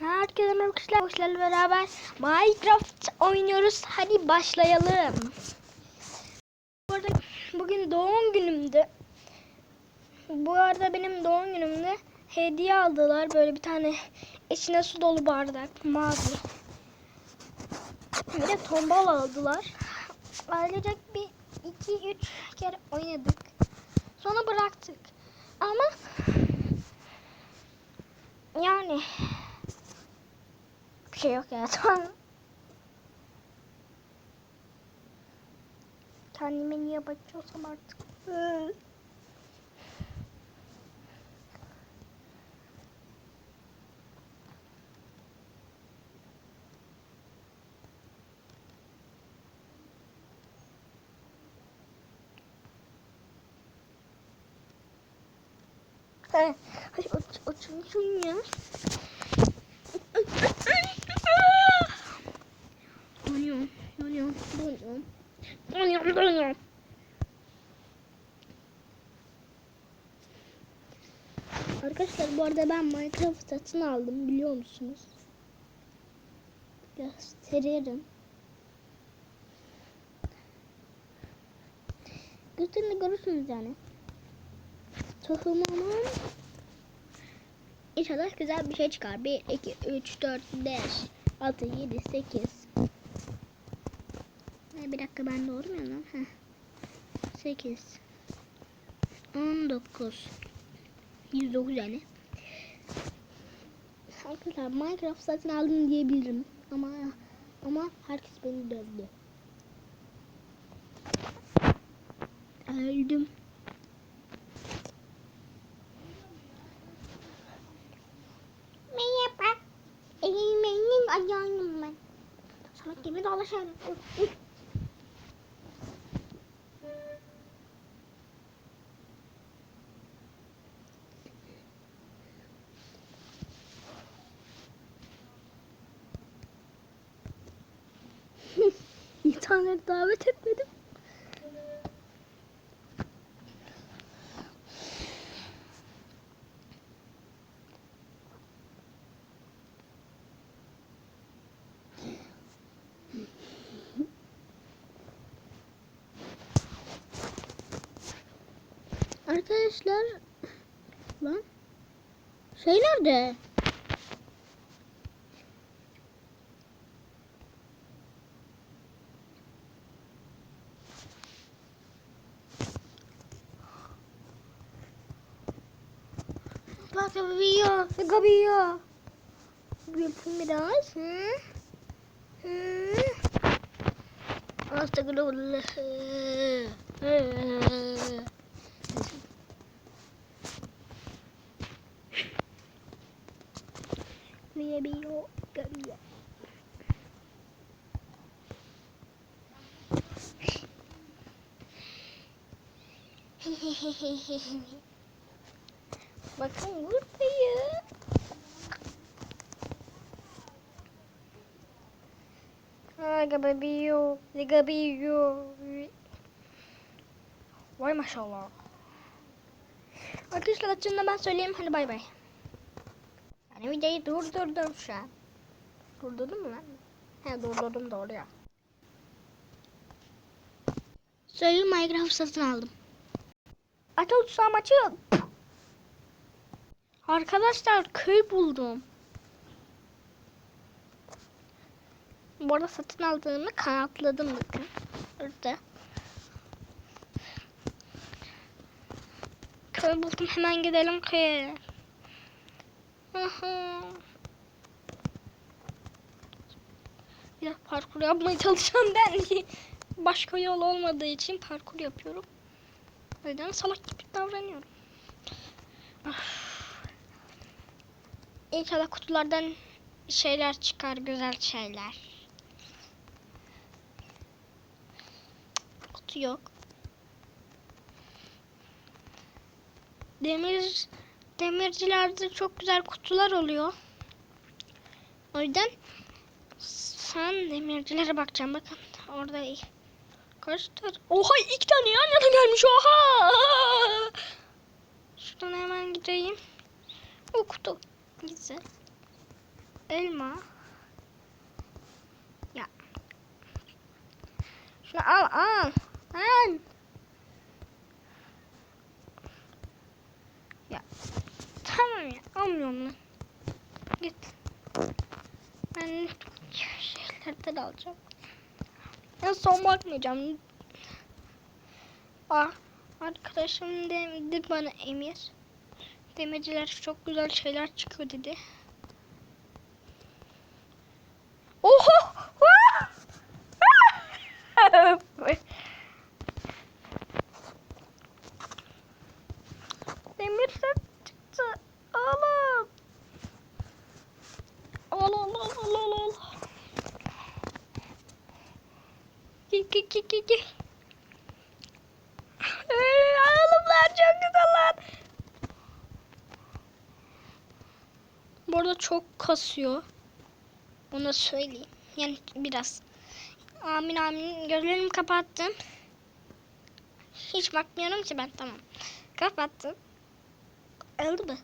Herkese merhaba arkadaşlar. Beraber Minecraft oynuyoruz. Hadi başlayalım. Bu arada bugün doğum günümdü. Bu arada benim doğum günümde hediye aldılar. Böyle bir tane içine su dolu bardak. Mavi. Bir de tombal aldılar. Ailecek bir iki üç kere oynadık. Sonra bıraktık. Ama yani bir şey yok ya sonra. Kendime niye bakıyorsam artık. Hadi, aç, açın şunu ya. Arkadaşlar bu arada ben Minecraft satın aldım biliyor musunuz? Gösteririm. Gösterini görürsünüz yani. Tohumumun İnşallah güzel bir şey çıkar. 1, 2, 3, 4, 5, 6, 7, 8. Bir dakika ben doğru mu 18 19 109 yani Arkadaşlar Minecraft satın aldım diyebilirim ama ama herkes beni dövdü. Öldüm. Merhaba. Benim ayağım ben. Sana gibi dolaşan. İnsanları davet etmedim. Arkadaşlar lan şey nerede? Bakabiliyor, bakabiliyor. Yapayım biraz. Hı? Hı? Astagfirullah. Hı. Bakabiliyor, bakabiliyor. Bakın buradayım. Gababiliyor, gababiliyor. Vay maşallah. Arkadaşlar açın ben söyleyeyim hadi bay bay. Yani videoyu durdurdum şu an. Durdurdum mu lan? He durdurdum doğru ya. Söyleyeyim Minecraft satın aldım. Açıl tutsam açıl. Arkadaşlar köy buldum. Bu arada satın aldığımı kanatladım bakın. Burada. Köy buldum hemen gidelim köye. Ya parkur yapmaya çalışacağım ben. Başka yol olmadığı için parkur yapıyorum. Yüzden salak gibi davranıyorum. Ah. İnşallah kutulardan şeyler çıkar, güzel şeyler. Kutu yok. Demir demircilerde çok güzel kutular oluyor. O yüzden sen demircilere bakacağım. Bakın orada iyi. Kaç tane? Oha iki tane yan yana gelmiş. Oha! Şuradan hemen gideyim. O kutu. Güzel. elma. Ya. Şunu al al. Al. Ya. Tamam ya. Almıyorum lan. Git. Ben şeylerden alacağım. Ya son bakmayacağım. Aa, arkadaşım dedi bana Emir. Demirciler çok güzel şeyler çıkıyor dedi. ki ki ki ki. Çok güzel. Bu arada çok kasıyor. Onu söyleyeyim. Yani biraz. Amin amin. Gözlerimi kapattım. Hiç bakmıyorum ki ben. Tamam. Kapattım. Öldü mü?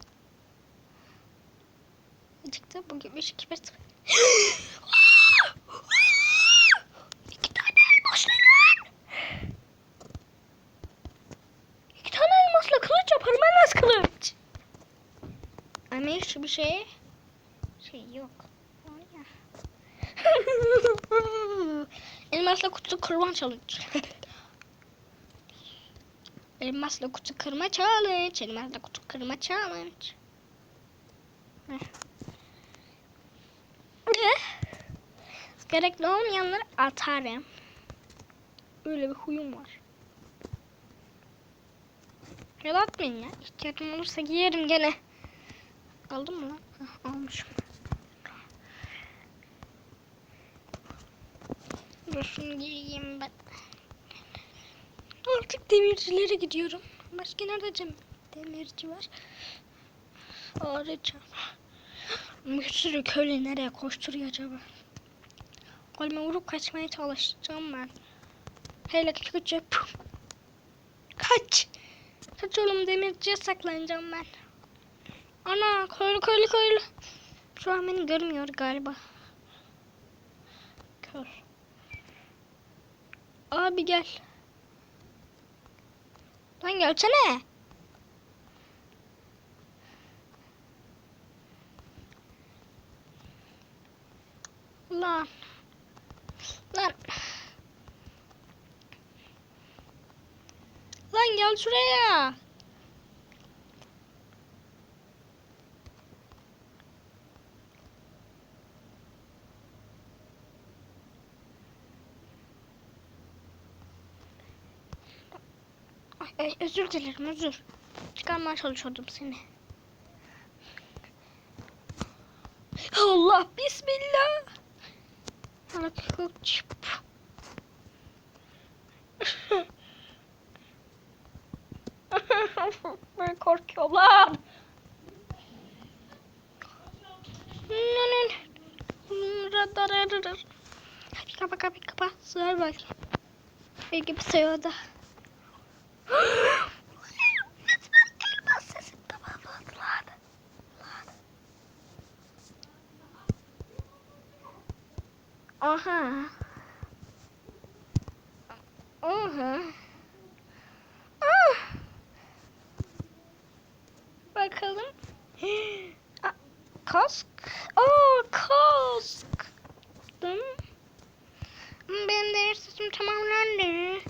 Çıktı. Bugün 3 2 5 0. elmasla kılıç yaparım. Elmas kılıç. Ama hiç bir şey şey yok. Elmasla kutu kırma challenge. Elmasla kutu kırma challenge. Elmasla kutu kırma challenge. Gerekli olmayanları atarım. Öyle bir huyum var. Da atmayın ya. İhtiyacım olursa giyerim gene. Aldın mı lan? Heh, almışım. Dur şunu giyeyim ben. Artık demircilere gidiyorum. Başka nerede cem demirci var? Arayacağım. Bir sürü köle nereye koşturuyor acaba? Kolime vurup kaçmaya çalışacağım ben. Hele küçük. Kaç. Kaç oğlum demirciye saklanacağım ben. Ana köylü köylü köylü. Şu an beni görmüyor galiba. Kör. Abi gel. Lan gelsene. Lan. Lan. Lan gel şuraya. Ay, özür dilerim özür. Çıkarmaya çalışıyordum seni. Allah bismillah. Çıp. Ben korkuyorum lan. Radar. Kapa kapa kapa. Sığar bak. Bir sayıyor da. Aha. Aha. Ah. Bakalım. Aa, Kask. Aa kask. Dım. Benim de sesim tamamlandı.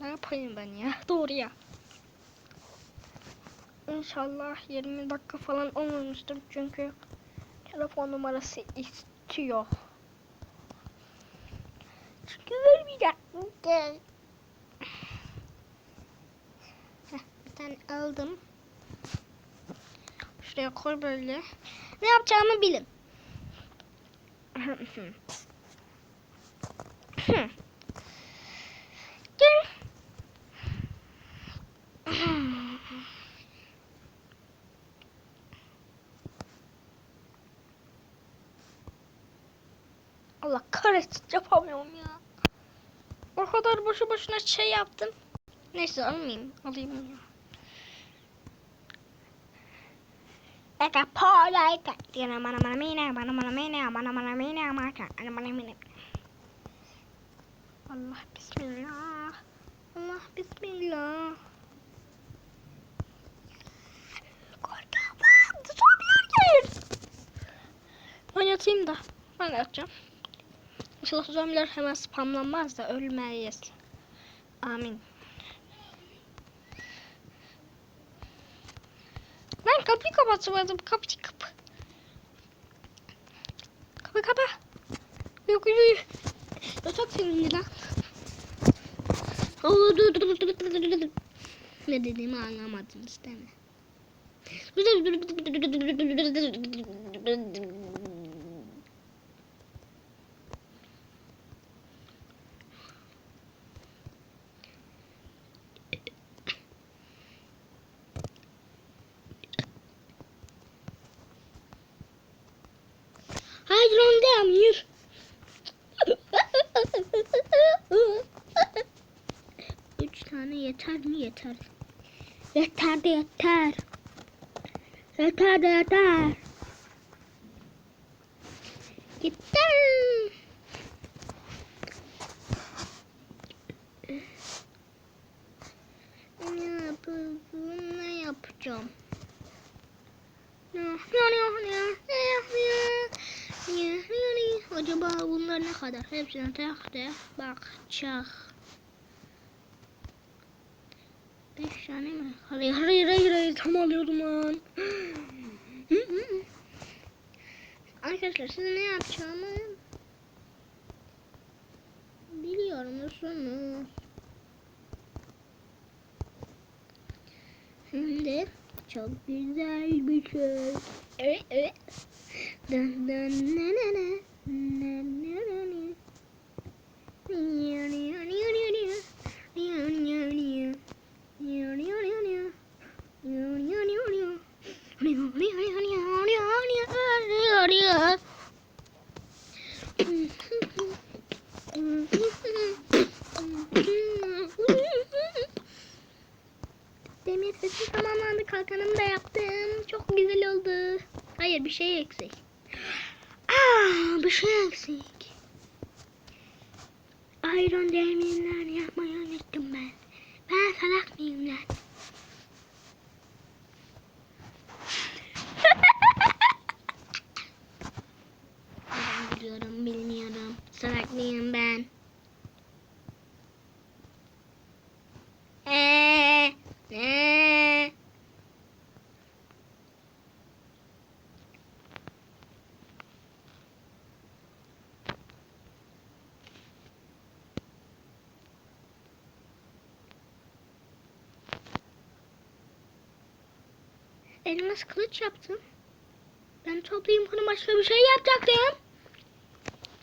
Ne yapayım ben ya? Doğru ya. İnşallah 20 dakika falan olmamıştır çünkü telefon numarası istiyor. Çünkü. Heh, bir tane aldım. Şuraya koy böyle. Ne yapacağımı bilin. Gel. Allah kahretsin yapamıyorum ya. O kadar boşu boşuna şey yaptım. Neyse almayayım. Alayım ya. Eka pola eka. Diana mana mana mina mana mana mina mana mana mina maka ana mana mina. Allah bismillah. Allah bismillah. Korkamadım. Zombiler gelir. Ben yatayım da. Ben yatacağım. İnşallah zombiler hemen spamlanmaz da ölmeyiz. Amin. Lan kapıyı kapatmadım. Kapı kapı. Kapı kapı. Yok yok yok. Yatak filmdi lan. Ne dediğimi anlamadınız değil mi? Haydi lan devam yürü. Üç tane yeter yeter. De yeter. Yeter de yeter. Yeter. Ne yapacağım? Ne yapacağım? Acaba bunlar ne kadar? Hepsine tek tek bakacak. Tane mi? Hayır hayır hayır hayır tam alıyordum lan. Arkadaşlar size ne yapacağımı biliyor musunuz? Şimdi çok güzel bir şey. Evet evet. Dın dın ne Demir sesi tamamlandı. Kalkanımı da yaptım. Çok güzel oldu. Hayır bir şey eksik. Aa, bir şey eksik. Iron demirler yapmayı unuttum ben. Ben salak mıyım lan? ben biliyorum, bilmiyorum. Salak mıyım ben? Eee, eee. Elmas kılıç yaptım. Ben toplayayım bunu başka bir şey yapacaktım.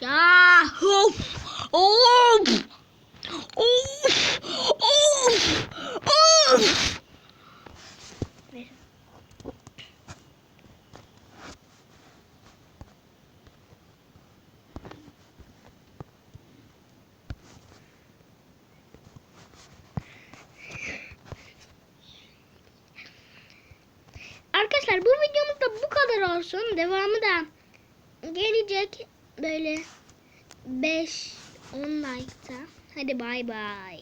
Ya of of of of of. Arkadaşlar bu videomuz da bu kadar olsun. Devamı da gelecek böyle 5 10 like'ta. Hadi bay bay.